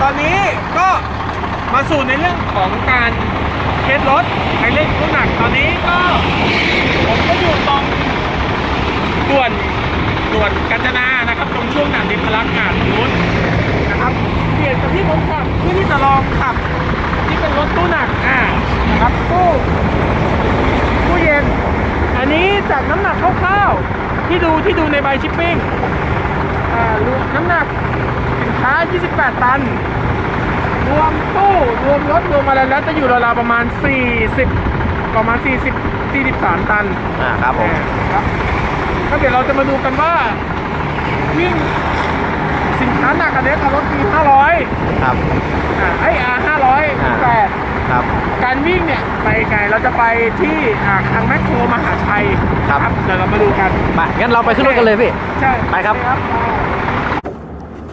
ตอนนี้ก็มาสู่ในเรื่องของการเทสรถไปเล่นรุ่นหนักตอนนี้ก็ผมก็อยู่ตรงด่วนด่วนกาญจนานะครับ ตรงช่วงด่านดิพลักงานนู้นนะครับเปลี่ยนจากที่ผมขับเพื่อที่จะลองขับ ที่เป็นรถตู้หนักอ่านะครับตู้ตู้เย็น อันนี้จากน้ำหนักคร่าวๆที่ดูที่ดูในใบชิปปิ้งอ่ารวมน้ำหนัก สินค้า28 ตัน รวมตู้ รวมรถ รวมอะไรแล้วจะอยู่ราวๆประมาณ 40 ประมาณ 40 43 ตันอ่าครับผมครับก็เดี๋ยวเราจะมาดูกันว่า วิ่งสินค้าหนักอันนี้กับรถปี500ครับอ่าไอ้อาห้าร้อยแปดครับการวิ่งเนี่ยไปไกลเราจะไปที่อ่าทางแมคโครมหาชัยครับเดี๋ยวเรามาดูกันมางั้นเราไปขึ้นรถกันเลยพี่ ใช่ ไปครับ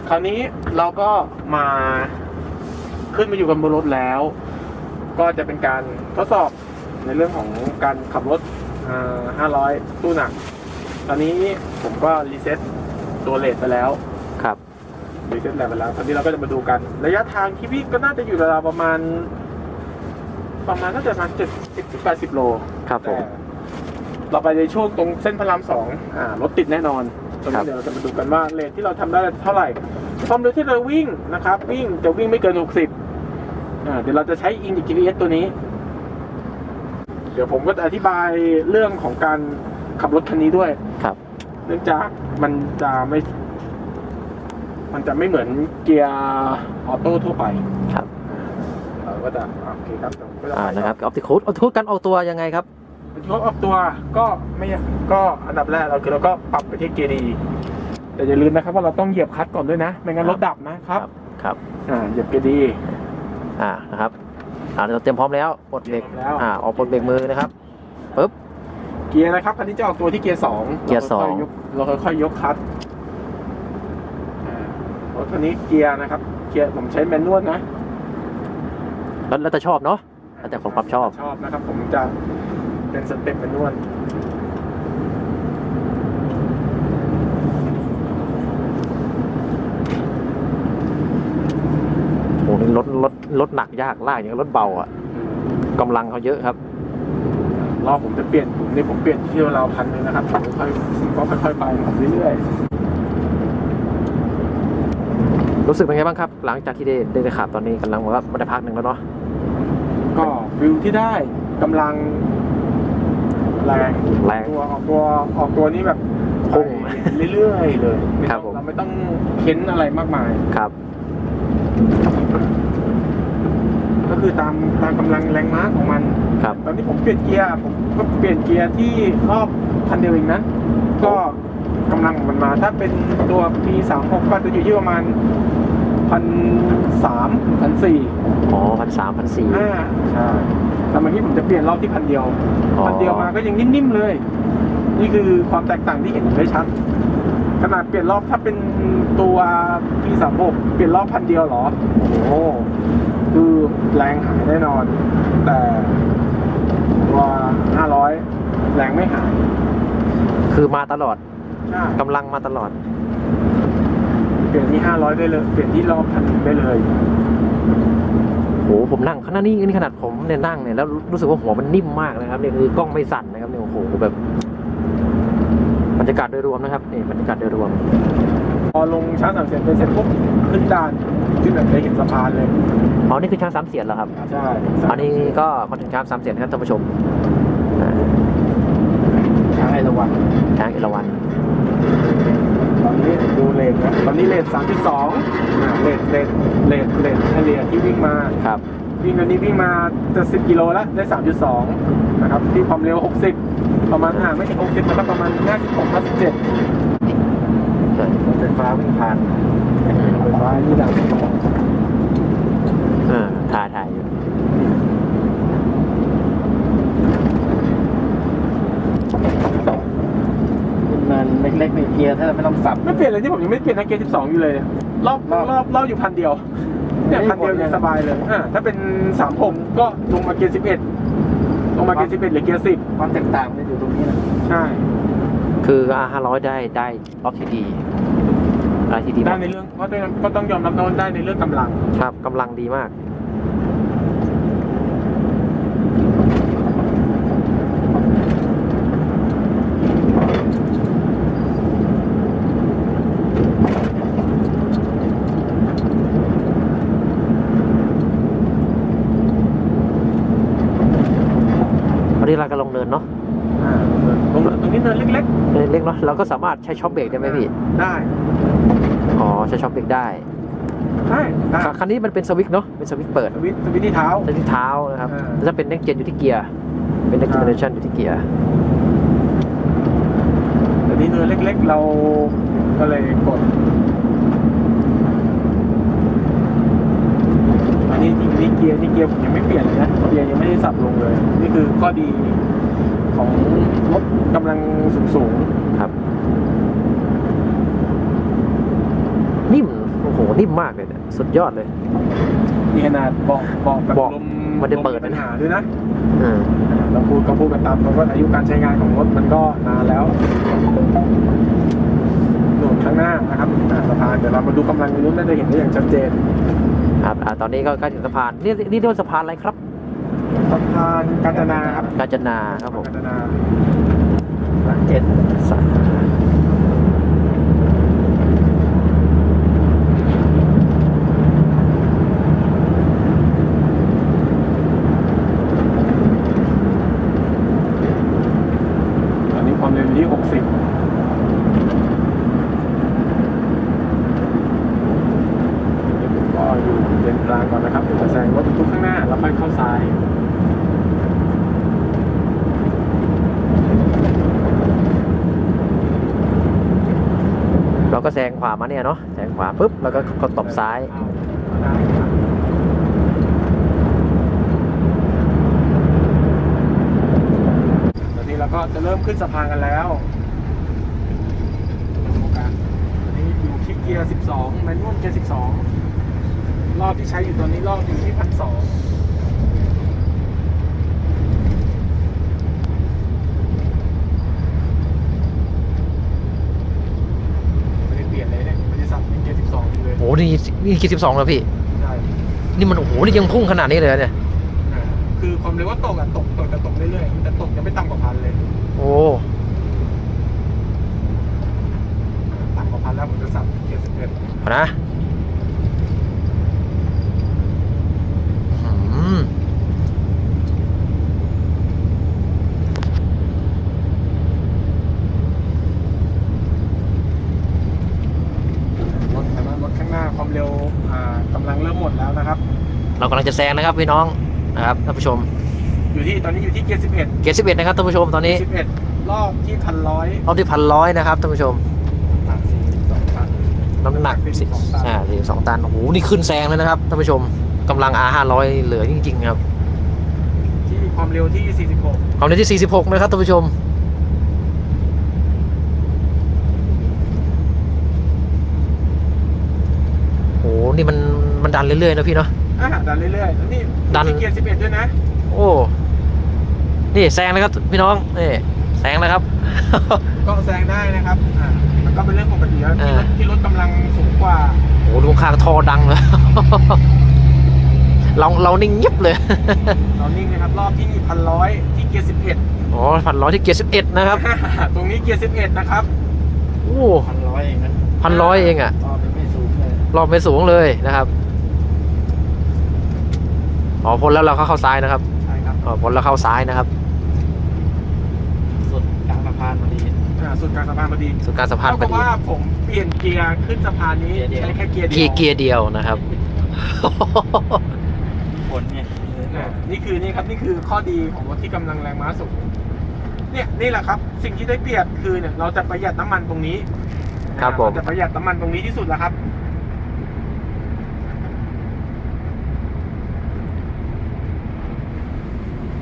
คราวนี้เราก็มาขึ้นมาอยู่กันบนรถแล้ว ก็จะเป็นการทดสอบในเรื่องของการขับรถอ่า500 ตู้หนัก ตอนนี้ผมก็รีเซ็ตตัวเลทไปแล้วครับรีเซ็ตแลไปแล้ว ตอนนี้เราก็จะมาดูกัน ระยะทางที่วิ่งก็น่าจะอยู่ราวๆประมาณ ประมาณน่าจะประมาณเจ็ดสิบถึงแปดสิบโล ครับผมแต่เราไปในช่วงตรงเส้นพระรามสองอ่ารถติดแน่นอน ตรงครันี้บเดี๋ยวเราจะมาดูกันว่าเลทที่เราทำได้เท่าไหร่ความเร็วที่เราวิ่งนะครับ วิ่งจะวิ่งไม่เกินหกสิบอ่าเดี๋ยวเราจะใช้อินดิ GPS ตัวนี้ เดี๋ยวผมก็จะอธิบายเรื่องของการขับรถคันนี้ด้วยครับ เนื่องจากมันจะไม่ มันจะไม่เหมือนเกียร์ออโต้ทั่วไปครับเราก็จะโอเคครับเดี๋ยวผมก็จะอ่าไปนะครับออปติคูดออปติคูดการออกตัวยังไงครับ ยกออกตัวก็ไม่ก็อันดับแรกเราคือเราก็ปรับไปที่เกียร์ดีแต่อย่าลืมนะครับว่าเราต้องเหยียบคลัตช์ก่อนด้วยนะ ไม่งั้นรถดับนะครับ ครับ อ่า เหยียบเกียร์ดี อ่า นะครับ อ่า เราเตรียมพร้อมแล้วปลดเบรกพร้อมแล้วอ่า ออกปลดเบรกมือนะครับปึ๊บ เกียร์นะครับคันนี้จะออกตัวที่เกียร์สองเกียร์สองเราค่อยๆยกคลัตช์อ่ารถคันนี้เกียร์นะครับ เกียร์ผมใช้แมนนวลนะ แล้วแล้วแต่ชอบเนาะแล้วแต่คนความชอบ ชอบนะครับ ผมจะ เป็นสเต็ปแมนนวลโอ้โหนี่รถรถรถหนักยากลากอย่างกับรถเบาอะกำลังเขาเยอะครับ รอบผมจะเปลี่ยนผมนี่ผมเปลี่ยนที่เราวพันหนึงนะครับผมค่อยๆก็ค่อยๆไปผมเรื่อยๆรู้สึกเป็นไงบ้างครับ หลังจากที่ได้ได้ขับตอนนี้กำลังบอกว่ามาได้พักหนึ่งแล้วเนาะก็วิวที่ได้กำลัง แรงแรงตัวออกตัวออกตัวนี้แบบพุ่งไปเรื่อยๆเลยไต้องครับผมเราไม่ต้องเค้นอะไรมากมายครับ ก็คือตามตามกำลังแรงม้าของมันครับตอนนี้ผมเปลี่ยนเกียร์ผมก็เปลี่ยนเกียร์ที่รอบพันเดียวเองนะก็กำลังของมันมา ถ้าเป็นตัว P36 ก็จะอยู่ที่ประมาณ พันสามพันสี่อ๋อพันสามพันสี่อ่าใช่แต่เมื่อกี้ผมจะเปลี่ยนรอบที่พันเดียวอ๋อพันเดียวมาก็ยังนิ่มๆเลย นี่คือความแตกต่างที่เห็นได้ชัดขนาดเปลี่ยนรอบถ้าเป็นตัวพีสามหกเปลี่ยนรอบพันเดียวเหรอ โอ้โหคือแรงหายแน่นอน แต่ตัวห้าร้อยแรงไม่หาย คือมาตลอดใช่กำลังมาตลอด เปลี่ยนที่ห้าร้อยได้เลย เปลี่ยนที่รอบพันได้เลยโอ้โหผมนั่งขนาดนี้นี่ขนาดผมเนี่ยนั่งเนี่ยแล้วรู้สึกว่าหัวมันนิ่มมากนะครับเนี่ยคือกล้องไม่สั่นนะครับเนี่ยโอ้โหแบบบรรยากาศโดยรวมนะครับนี่บรรยากาศโดยรวม พอลงช้างสามเสียนไปเสร็จปุ๊บขึ้นด่านขึ้นแบบได้เห็นสะพานเลยอ๋อนี่คือช้างสามเสียนเหรอครับ ใช่อันนี้ก็มาถึงช้างสามเสียนครับท่านผู้ชมอ่าช้างไอระวันช้างเอราวัณตอนนี้ดูเลทนะ ตอนนี้เลทสามจุดสองเลทเลทเลทเลทเฉลี่ยที่วิ่งมาครับวิ่งวันนี้วิ่งมาจะสิบกิโลแล้วได้สามจุดสองนะครับที่ความเร็วหกสิบประมาณอ่าไม่ใช่หกสิบมันก็ประมาณห้าสิบหกห้าสิบเจ็ดรถไฟฟ้าวิ่งผ่านรถไฟฟ้านี่ดังอ่าถ่ายถ่ายอยู่มันเล็กๆในเกียร์ถ้าเราไม่ต้องสับไม่ เปลี่ยนเลยที่ผมยังไม่เปลี่ยนนะเกียร์สิบสองอยู่เลยรอบรอบรอบรอบอยู่พันเดียวเนี่ยพันเดียวยังสบายเลยอ่าถ้าเป็นสามหกก็ลงมาเกียร์สิบเอ็ดลงมาเกียร์สิบเอ็ดหรือเกียร์สิบความแตกต่างมันอยู่ตรงนี้นะใช่คือ R 500 ได้ได้ล็อกที่ดีอะไรที่ดีได้มากในเรื่องก็ต้องก็ต้องยอมรับนะว่าได้ในเรื่องกำลังครับกำลังดีมาก วันนี้เราก็ลงเนินเนาะอ่าตรงตรงนี้เนินเล็กเนินเล็กเนาะเราก็สามารถใช้ช็อปเบรกได้ไหมพี่ๆ ได้อ๋อใช้ช็อปเบรกได้ได้ได้คันนี้มันเป็นสวิตช์เนาะเป็นสวิตช์เปิด สวิตช์สวิตช์ที่เท้า ใช้ที่เท้านะครับอ่า แล้วถ้าเป็น next gen อยู่ที่เกียร์ เป็น next อ่า generation อยู่ที่เกียร์แต่นี้เนินเล็ก ๆ เราก็เลยกด อันนี้จริงๆนี่เกียร์นี่เกียร์ผมยังไม่เปลี่ยนเลยนะเกียร์ยัง ไม่ได้สับลงเลย นี่คือข้อดีของรถกำลังสูงครับ นิ่มโอ้โหนิ่มมากเลยเนี่ยสุดยอดเลยๆมีขนาดเบอกบอกแบบเบาะลมไม่ได้เปิดลปัญหาด้วยนะอืมเราพูดก็พูดกันตามตรงว่าอายุการใช้งานของรถมันก็นานแล้วส่วนข้างหน้านะครับอ่าสะพานเดี๋ยวเรามาดูกำลังในรุ่นน่าจะเห็นได้อย่างชัดเจนครับอ่าตอนนี้ก็ใกล้ถึงสะพานนี่นี่เรียกว่าสะพานอะไรครับสะพาน กาญจนาครับกาญจนาครับผมกาญจนาสามเจ็ดสะตอนนี้ความเร็วอยู่ที่60ก็อยู่เลนกลางก่อนนะครับเดี๋ยวจะแซงรถบรรทุกข้างหน้าแล้วค่อยเข้าซ้าย เราก็ แซงขวามาเนี่ยเนาะแซงขวาปุ๊บแล้วก็ก็ตบซ้ายตอนนี้เราก็จะเริ่มขึ้นสะพานกันแล้วอันตอนนี้อยู่ที่เกียร์ 12แมนนวลเกียร์ 12 รอบที่ใช้อยู่ตอนนี้รอบอยู่ที่พันสองไม่ได้เปลี่ยนเลยเนี่ยไม่ได้สับเป็นเกียร์ 12อยู่เลยโอ้โหนี่นี่กี่สิบสองแล้วพี่ ใช่นี่มันโอ้โหนี่ยังพุ่งขนาดนี้เลยเหรอเนี่ย อ่าคือความเร็วว่าตกอะตกตกแต่ตกเรื่อยๆแต่ตกยังไม่ต่ำกว่าพันเลยโอ้ต่ำกว่าพันแล้วผมจะสับเกียร์สิบเอ็ดเอานะอืม รถแต่ว่ารถข้างหน้า ความเร็วอ่ากำลังเริ่มหมดแล้วนะครับ เรากำลังจะแซงนะครับพี่น้องนะครับท่านผู้ชม อยู่ที่ตอนนี้อยู่ที่เกียร์สิบเอ็ดเกียร์สิบเอ็ดนะครับท่านผู้ชมตอนนี้สิบเอ็ดรอบที่พันร้อยรอบที่พันร้อยนะครับท่านผู้ชมสี่สิบสองพันน้ำหนักสี่สิสิบสองตันอ่าสี่สองตันโอ้โหนี่ขึ้นแซงเลยนะครับท่านผู้ชมกำลัง R ห้าร้อยเหลือจริงๆครับที่ความเร็วที่สี่สิบหกความเร็วที่46นะครับท่านผู้ชม โอ้โห นี่มันมันดันเรื่อยๆนะพี่เนาะอ่าดันเรื่อยๆแล้วนี่ดันที่เกียร์สิบเอ็ดด้วยนะ โอ้นี่แซงนะครับพี่น้องนี่แซงนะครับ ก็แซงได้นะครับอ่ามันก็เป็นเรื่องปกติแล้วที่รถอ่าที่รถกำลังสูงกว่าโอ้โหดูข้างทอดังเลยเราเรานิ่งเงียบเลย เรานิ่งนะครับรอบที่พันร้อยที่เกียร์สิบเอ็ดอ๋อพันร้อยที่เกียร์11นะครับ ตรงนี้เกียร์สิบเอ็ดนะครับโอ้พันร้อยเองนะพันร้อยเองอะ รอบไม่สูงเลยนะครับอ๋อพ้นแล้วเราเข้าเข้าซ้ายนะครับใช่ครับอ๋อพ้นแล้วเข้าซ้ายนะครับ สุดกลางสะพานพอดีอ่าสุดกลางสะพานพอดีสุดการสะพานเท่าพอกับดีว่าผมเปลี่ยนเกียร์ขึ้นสะพานนี้เกียร์เดียวใช้แค่เกียร์เดีเกียยวร์เกียร์เดียวนะครับ ผลเนี่ยอ่านี่คือนี่ครับนี่คือข้อดีของรถที่กำลังแรงม้าสูงเนี่ยนี่แหละครับ สิ่งที่ได้เปรียบคือเนี่ยเราจะประหยัดน้ำมันตรงนี้ครับผมเราจะประหยัดน้ำมันตรงนี้ที่สุดแล้วครับ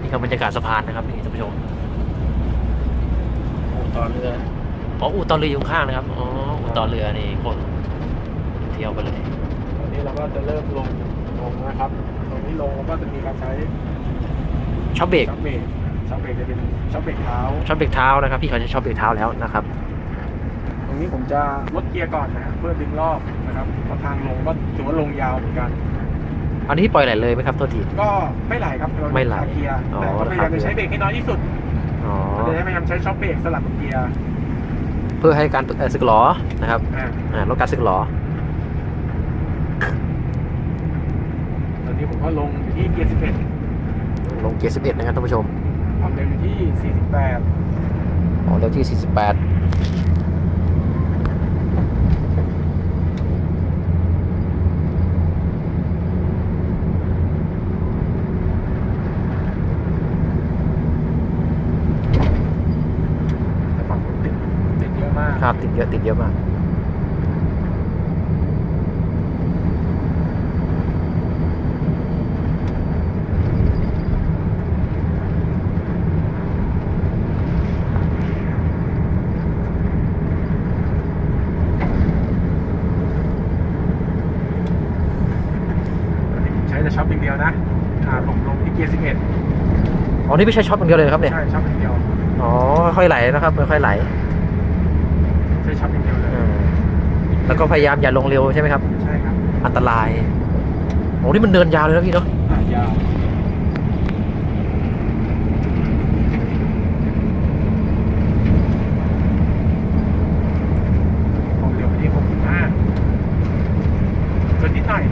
นี่ก็บรรยากาศสะพานนะครับนี่ท่านผู้ชมโอ้ต่อเรืออ๋ออู่ต่อเรืออยู่ข้างนะครับอ๋ออู่ต่อเรือนี่คนเที่ยวไปเลยตอนนี้เราก็จะเริ่มลงลงนะครับ ตรงนี้ลงเราก็จะมีการใช้ชอบเบรกช็อคเบรกช็อคเบรกจะเป็นช็อคเบรกเท้าชอบเบรกเท้านะครับพี่เขาจะชอบเบรกเท้าแล้วนะครับต รงรงนี้ผมจะลดเกียร์ก่อนนะเพื่อดึงรอบนะครับเพราะทางลงก็ถือว่าลงยาวเหมือนกัน อันนี้ปล่อยไหลเลยไหมครับโทษที ก็ไม่ไหลครับเราไม่ไหลคาเกียร์อ๋อแต่ก็พยายามจะใช้เบรกให้น้อยที่สุดอ๋อเราจะพยายามใช้ช็อคเบรกสลับกับเกียร์เพื่อให้การเอ่อสึกหลอนะครับอ่าอ่าลดการสึกหลอตอนนี้ผมก็ลงอยู่ที่เกียร์11ลงเกียร์11นะครับท่านผู้ชมความเร็วอยู่ที่48อ๋อเร็วที่48 แต่ฝั่งผมติดติดเยอะมาก ครับ ติดเยอะ ติดเยอะมากตอนนี้ผมใช้แต่ช็อปอย่างเดียวนะอ่าผมลงที่เกียร์11อ๋อนี่ไม่ใช่ช็อตอย่างเดียวเลยนะครับเนี่ย ใช่ช็อปอย่างเดียว อ๋อ ค่อยๆไหลนะครับ ค่อยๆไหล ใช้ช็อปอย่างเดียวเลยอืมแล้วก็พยายามอย่าลงเร็วใช่ไหมครับ ใช่ครับ อันตราย โอ้นี่มันเดินยาวเลยนะพี่เนาะอ่ายาวผมเร็วไปที่65เกินนิดหน่อย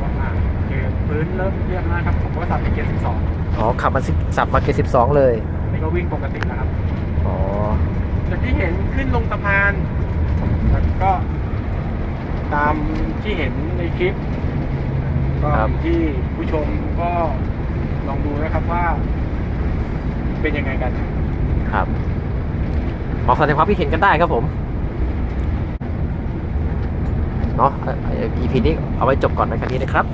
ว่ามาโอเคพื้นเริ่มเรียบแล้วครับ ผมก็สับไปเกียร์12 อ๋อ ขับ มาสิบสับมาเกียร์สิบสองเลย นี่ก็วิ่งปกติแล้วครับอ๋อ จากที่เห็นขึ้นลงสะพาน แล้วก็ ตามที่เห็นในคลิป ก็ครับอยู่ที่ผู้ชมก็ลองดูนะครับว่า เป็นยังไงกัน ครับออกแสดงความคิดเห็นกันได้ครับผมเนาะเอ่อ EP นี้เอาไว้จบก่อนในคันนี้นะครับ